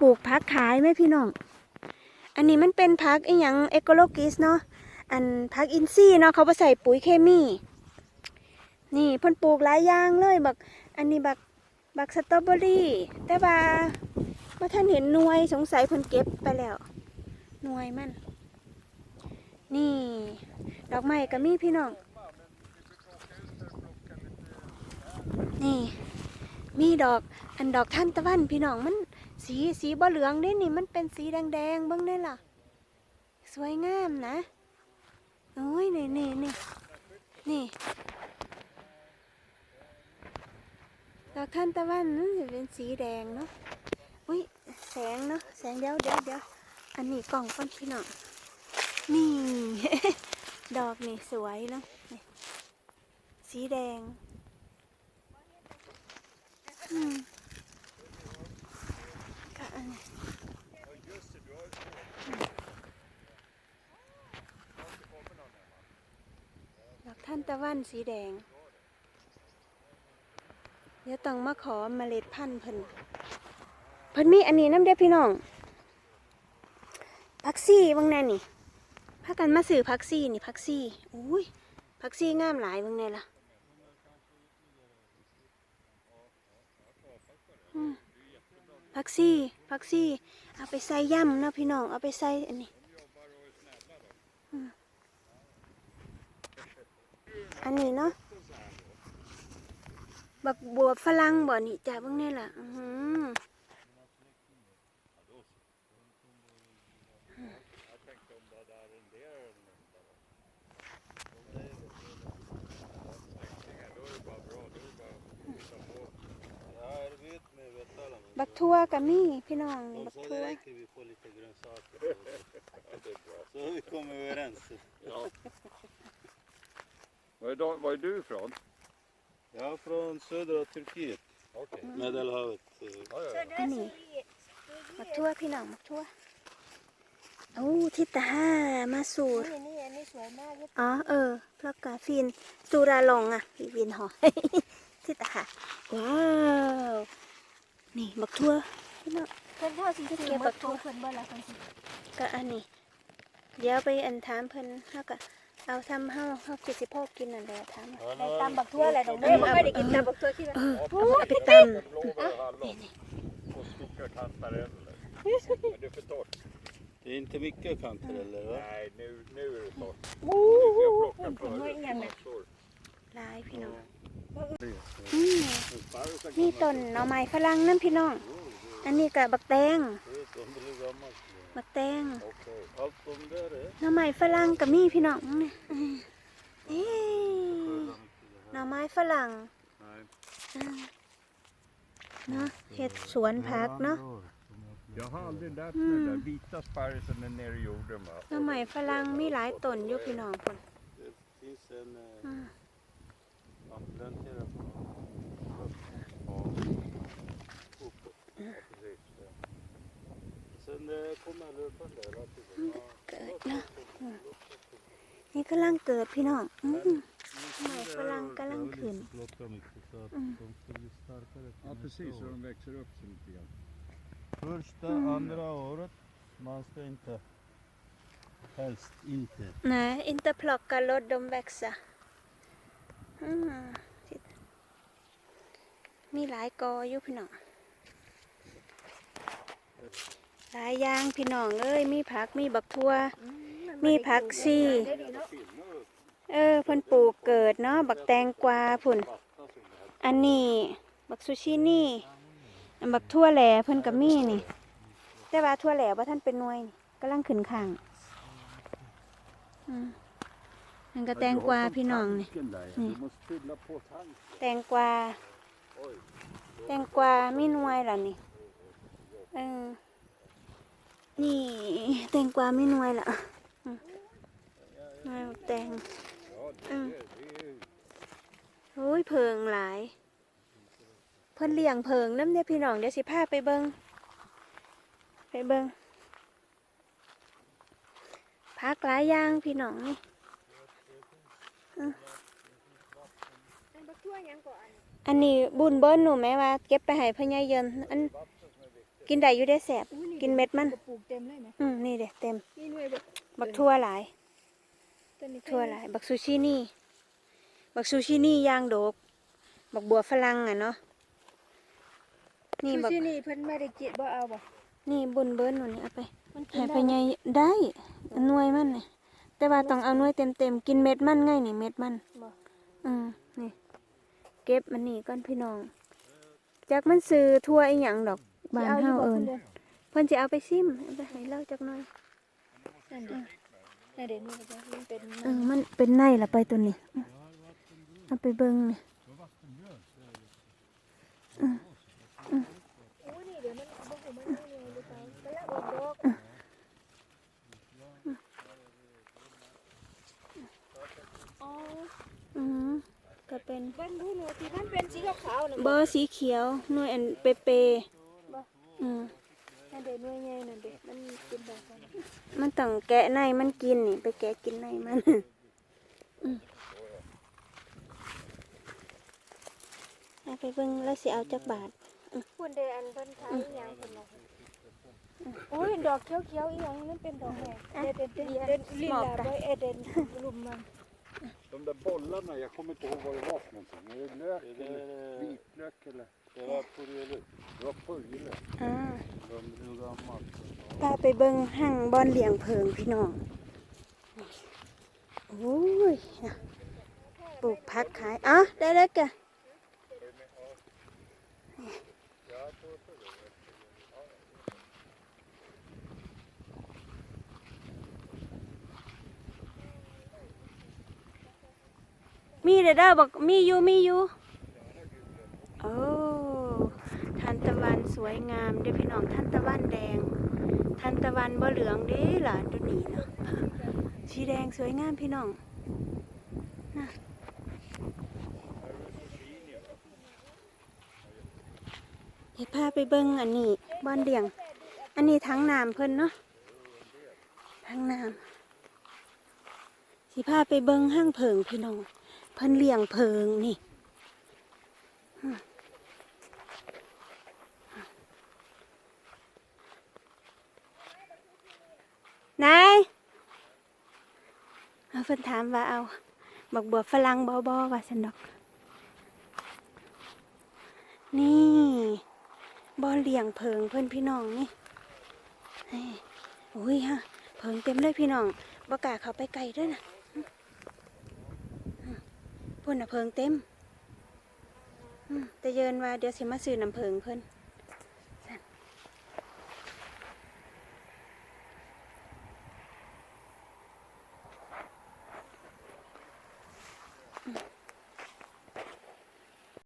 ปลูกผักขายไหมพี่น้อง อันนี้มันเป็นผักอีหยังเอโกโลกิสเนาะ อันผักอินทรีย์เนาะเขาบ่ใส่ปุ๋ยเคมี นี่เพิ่นปลูกหลายอย่างเลยบัก อันนี้บักบักสตรอเบอรี่ แต่ว่าบ่ท่านเห็นหน่วยสงสัยเพิ่นเก็บไปแล้ว หน่วยมัน นี่ ดอกไม้ก็มีพี่น้อง นี่ มีดอกอันดอกท่านตะวันพี่น้องมัน สีสีบ่เหลืองเด้นี่มันเป็นสีแดงๆเบิ่งได้ล่ะ สวยงามนะ โอ้ยนี่นี่นี่นี่ดอกท่านตะวันนั่นสิเป็นสีแดงเนาะ อุ้ยแสงเนาะแสงเดี๋ยวเดี๋ยวเดี๋ยวอันนี้กล่องก้อนพี่น้องนี่ ดอกนี่สวยเนาะนี่สีแดง อืม ดอกท่านตะวันสีแดง เดี๋ยวต้องมาขอเมล็ดพันธุ์เพิ่นเพิ่นมีอันนี้น้ำเด้พี่น้องพักซี่บางแน่นี่พากันมาสื่อพักซี่นี่พักซี่อุ้ยพักซี่งามหลายบางแน่ล่ะอื พักซี่พักซี่ เอาไปใส่ย่ำเนาะพี่น้อง เอาไปใส่อันนี้ อันนี้เนาะ บักบัวฝรั่งบ่นี่จ้าเบิ่งแนี่ล่ะ อือ ทั่วก็มีพี่น้องนี่บัก Så ทั่ว det räcker, vi får lite grönsaker. Så vi kommer överens. Ja. Var är, da- var är du ifrån? Jag är från södra Turkiet, Okej. Medelhavet. eh, Ja, ja, ja. อันนี้บักทั่วพี่น้องบักทั่วโอ้ทิตาห้ามาสูตร นี่นี่อันนี้สวยมากเลยอ๋อเออพลอกกาฟินสุราลงอะพี่วินหอ ทิตาค่ะว้าว นี่บักทั่วพี่น้องเพิ่นเท่าสีเขียวบักทั่วเพิ่นบ่ละเพิ่นสิก็อันนี้ เดี๋ยวไปอันถามเพิ่นเฮาก็เอาทำเฮาเฮาคือสิพ่อกินนั่นแหละถาม Ja, ได้ nu ตาม har บักทั่วแหละดอกเด้บ่เคยได้กินตามบักทั่วที่ว่าเออ Och เอาไปต blåbär och hallon. Och stora kantareller. Är det för torrt? det är inte mycket kanter eller? Va? Nej, nu, nu är det torrt. อู้ Jag หู plockar เพิ่นว่า före อีหยังน่ะ massor. ำหลายพี่น้อง นี่ต้นหน่อไม้ฝรั่งนั่นพี่น้อง อันนี้กับบักแตงบักแตงหน่อไม้ฝรั่งกับมีพี่น้องนี่หน่อไม้ฝรั่งเนาะเห็ดสวนผักเนาะหน่อไม้ฝรั่งมีหลายต้นอยู่พี่น้องคน Man planterar på Ja. uppåt. Ja, precis. Sen eh, kommer löpande hela tiden. Ja. เกิดเนาะอืมนี่กำลังเกิดพี่น้องอืม Nej, för lanka Jag vill lanken. inte plocka mycket så att Mm. de ska bli starkare. Ja, precis. Så de växer upp sig lite grann. Första, Mm. andra året, man ska inte, helst inte. นะอินเตอร์พลอกกับรถด มีหลายกออยู่พี่น้องหลายอย่างพี่น้องเอ้ยมีผักมีบักทั่ว มีผักซี่เออเพิ่นปลูกเกิดเนาะบักแตงกวาพุ่น อันนี้บักซูชินี่ อันบักทั่วแหล่เพิ่นก็มีนี่ แต่ว่าทั่วแหล่ว่าท่านเป็นหน่วยนี่กำลังขึ้นข้างอันก็แตงกวาพี่น้องนี่ แตงกวา แตงกวามีหน่วยล่ะนี่เออนี่แตงกวามีหน่วยล่ะนวยแตง Ja, det, Mm. det, det är โอ้ยเพิงหลาย เพิ่นเลี้ยงเพิงน้ำเนี่ยพี่น้องเดี๋ยวสิพาไปเบิงไปเบิงพักหลายอย่างพี่น้องนี่อันบักทั่วหยังก่อน อันนี้บุญเบิ้ลหนูแม่ว่าเก็บไปให้พญายเยินอันกินได้อยู่ได้แสบอุ้ยกินเม็ดมันกระปุกเต็มเลยนะอืมนี่เด้เต็มนี่หน่วยแบบบักทั่วหลายต้นนี้ทั่วหลาย บักซูชินี่ บักซูชินี่ย่างโดก บักบัวฝรั่งอะเนาะนี่นี่บักนี่เพิ่นไม่ได้เกลียดบ่เอาบ่นี่บุญเบิ้นวันนี้เอาไปมันกิให้นไปใหญ่ได้หน่วยมันนี่แต่ว่าต้องเอาหน่วยเต็มๆกินเม็ดมันไงนี่เม็ดมันบ่อืมนี่ เก็บมันนี่ก่อนพี่น้องจากมันซื้อทั่วอีหยังดอกบ้านเฮาเอิ้นเพิ่นสิเอาไปซิมเอาไปให้เราจักหน่อยนั่นดินั่นเด่นนี่ก็มันเป็นเออมันเป็นในละไปตัวนี้อืมเอาไปเบิ่งนี่ โอ้นี่เดี๋ยวมันบ่ฮู้มันนี่หรือเปล่าก็แล้วออกดอก อ๋อ อืม ก็เป็นบ้านรู้หนูที่มันเป็นสีขาวๆน่ะเบอร์สีเขียวหน่วยอันเปเปบ่อืมนั่นเด่นหน่วยใหญ่นั่นเด่มันเป็นแบบนั้นมันต้องแกะในมันกินนี่ไปแกะกินในมันอืมเอาไปเบิ่งแล้วสิเอาจักบาทพุ่นเดอันเพิ่นขายอีหยังเพิ่นว่าโอ้ยดอกเขียวๆอีหยังนั่นเป็นดอกแม่เด่นเด่นเด่นลิลาบ่เอเด่นลุมมัน De där bollarna, jag kommer inte ihåg vad det var för någonting. Är det lök Är det- eller vitlök eller? Det var purjolök. Det var purjolök. อ่า De hur gammalt? พาไปเบิ่งห้างบอนเลี้ยงเพิงพี่น้อง โอ้ยน่ะปลูกพักขาย อ๋อ ได้แล้วกะ มีเด้อเด้อบอกมีอยู่มีอยู่โอ้ทานตะวันสวยงามเด้อพี่น้องทานตะวันแดง ทันตะวันบ่เหลืองเด้ล่ะตัวนี้เนาะสีแดงสวยงามพี่น้องนะเดี๋ยวพาไปเบิ่งอันนี้บ้านเลี้ยง อันนี้ทั้งน้ำเพิ่นเนาะทั้งน้ำสิพาไปเบิ่งห้างเพิงพี่น้อง เพิ่นเลี้ยงเพิงนี่นายเพิ่นถามว่าเอาบักบัวฝรั่งบอบอว่าสันดอก นี่บอเลี้ยงเพิงเพิ่นพี่น้องนี่เฮ้ยโอ้ยฮะเพิงเต็มเลยพี่น้องบ่กาเขาไปไกลด้วยนะ พุ่นน่ะเพิงเต็มอืมแต่เยินว่าเดี๋ยวสิมาซื้อน้ำเพิงเพิ่น